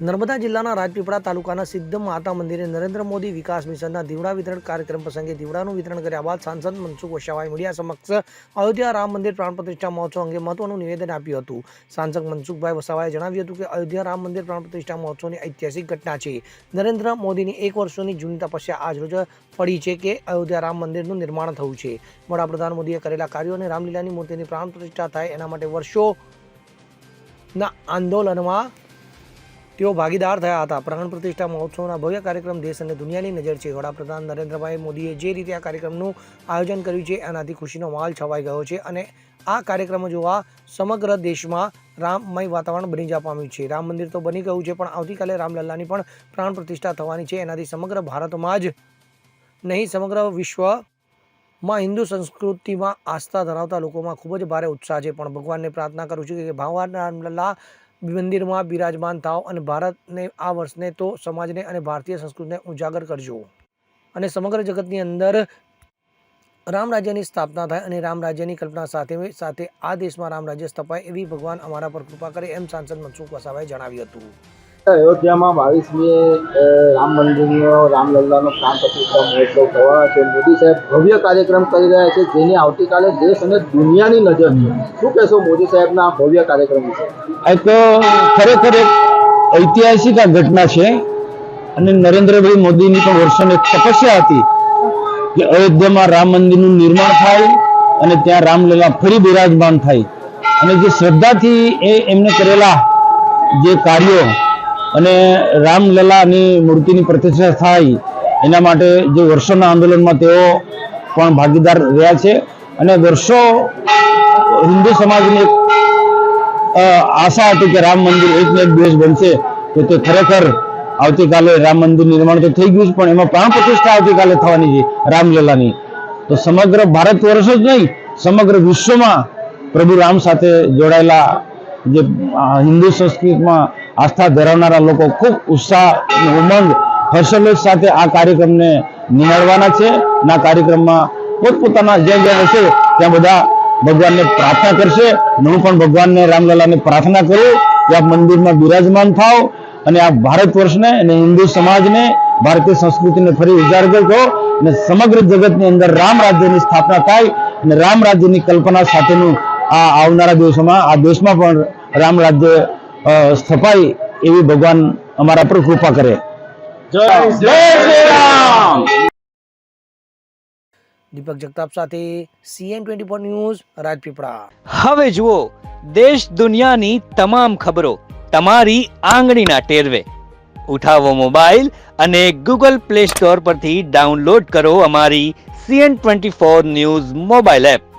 નર્મદા જિલ્લાના રાજપીપળા તાલુકાના સિદ્ધ માતા મંદિરે નરેન્દ્ર મોદી વિકાસ મિશનના દીવડા વિતરણ કાર્યક્રમ પ્રસંગે દીવડાનું વિતરણ કર્યા બાદ સાંસદ મનસુખ વસાવાએ મીડિયા સમક્ષ અયોધ્યા રામ મંદિર પ્રાણ પ્રતિષ્ઠા મહોત્સવ અંગે મહત્વનું નિવેદન આપ્યું હતું. સાંસદ મનસુખભાઈ વસાવાએ જણાવ્યું હતું કે અયોધ્યા રામ મંદિર પ્રાણ પ્રતિષ્ઠા મહોત્સવની ઐતિહાસિક ઘટના છે. નરેન્દ્ર મોદીની એક વર્ષોની જૂની તપસ્યા આજરોજ પડી છે કે અયોધ્યા રામ મંદિરનું નિર્માણ થયું છે. વડાપ્રધાન મોદીએ કરેલા કાર્યો અને રામલીલાની મૂર્તિની પ્રાણ પ્રતિષ્ઠા થાય એના માટે વર્ષોના આંદોલનમાં તેઓ ભાગીદાર થયા હતા. પ્રાણ પ્રતિષ્ઠા મહોત્સવના ભવ્ય કાર્યક્રમ દેશ અને દુનિયાની નજર છે. વડાપ્રધાન નરેન્દ્રભાઈ મોદીએ જે રીતે આ કાર્યક્રમનું આયોજન કર્યું છે, એનાથી ખુશીનો માહોલ છવાઈ ગયો છે અને આ કાર્યક્રમો જોવા સમગ્ર દેશમાં રામમય વાતાવરણ બની જવા પામ્યું છે. રામ મંદિર તો બની ગયું છે, પણ આવતીકાલે રામલલ્લાની પણ પ્રાણ પ્રતિષ્ઠા થવાની છે. એનાથી સમગ્ર ભારતમાં જ નહીં, સમગ્ર વિશ્વમાં હિન્દુ સંસ્કૃતિમાં આસ્થા ધરાવતા લોકોમાં ખૂબ જ ભારે ઉત્સાહ છે. પણ ભગવાનને પ્રાર્થના કરું છું કે ભગવાન રામલલ્લા મંદિરમાં બિરાજમાન થાવ અને ભારતને આ વર્ષને તો સમાજને અને ભારતીય સંસ્કૃતિને ઉજાગર કરજો. અને સમગ્ર જગતની અંદર રામ રાજ્યની સ્થાપના થાય અને રામ રાજ્યની કલ્પના સાથે સાથે આ દેશમાં રામ રાજ્ય સ્થપાય એવી ભગવાન અમારા પર કૃપા કરે એમ સાંસદ મનસુખ વસાવાએ જણાવ્યું હતું. અયોધ્યામાં બાવીસમી રામ મંદિરનો રામલલ્લાનો પ્રાણ પ્રતિષ્ઠા મહોત્સવ થવાના છે મોદી સાહેબ ભવ્ય કાર્યક્રમ કરી રહ્યા છે, જેની આવતીકાલે દેશ અને દુનિયાની નજર છે. શું કહેશો મોદી સાહેબના ભવ્ય કાર્યક્રમ વિશે? આ તો ખરેખર એક ઐતિહાસિક આ ઘટના છે અને નરેન્દ્રભાઈ મોદીની પણ વર્ષોની તપસ્યા હતી કે અયોધ્યામાં રામ મંદિરનું નિર્માણ થાય અને ત્યાં રામલલા ફરી બિરાજમાન થાય. અને જે શ્રદ્ધાથી એ એમને કરેલા જે કાર્યો અને રામલલાની મૂર્તિની પ્રતિષ્ઠા થાય એના માટે જે વર્ષોના આંદોલનમાં તેઓ પણ ભાગીદાર રહ્યા છે. અને વર્ષો હિન્દુ સમાજની એક આશા હતી કે રામ મંદિર એક ને એક દિવસ બનશે, તો તે ખરેખર આવતીકાલે રામ મંદિર નિર્માણ તો થઈ ગયું છે, પણ એમાં પ્રાણ પ્રતિષ્ઠા આવતીકાલે થવાની છે રામલલાની. તો સમગ્ર ભારત વર્ષ જ નહીં, સમગ્ર વિશ્વમાં પ્રભુ રામ સાથે જોડાયેલા જે હિન્દુ સંસ્કૃતિમાં આસ્થા ધરાવનારા લોકો ખૂબ ઉત્સાહ ઉમંગ હર્ષોલ્લેસ સાથે આ કાર્યક્રમને નિહાળવાના છે આ કાર્યક્રમમાં પોતપોતાના જ્યાં જ્યાં હશે ત્યાં બધા ભગવાનને પ્રાર્થના કરશે હું પણ ભગવાનને રામલલાને પ્રાર્થના કરું કે આપ મંદિરમાં બિરાજમાન થાવ અને આ ભારત વર્ષને અને હિન્દુ સમાજને, ભારતીય સંસ્કૃતિને ફરી ઉજાગર કરો અને સમગ્ર જગતની અંદર રામ રાજ્યની સ્થાપના થાય અને રામ રાજ્યની કલ્પના સાથેનું આ આવનારા દિવસોમાં આ દેશમાં પણ રામ રાજ્ય સ્થપાય એવી ભગવાન અમારા પર કૃપા કરે. જય શ્રી રામ. દીપક જગતાપ સાથે CN twenty four news Rajpipla. હવે જુઓ દેશ દુનિયાની તમામ ખબરો તમારી આંગળીના ટેરવે. ઉઠાવો મોબાઈલ અને ગૂગલ પ્લે સ્ટોર પરથી ડાઉનલોડ કરો અમારી CN twenty four news mobile app.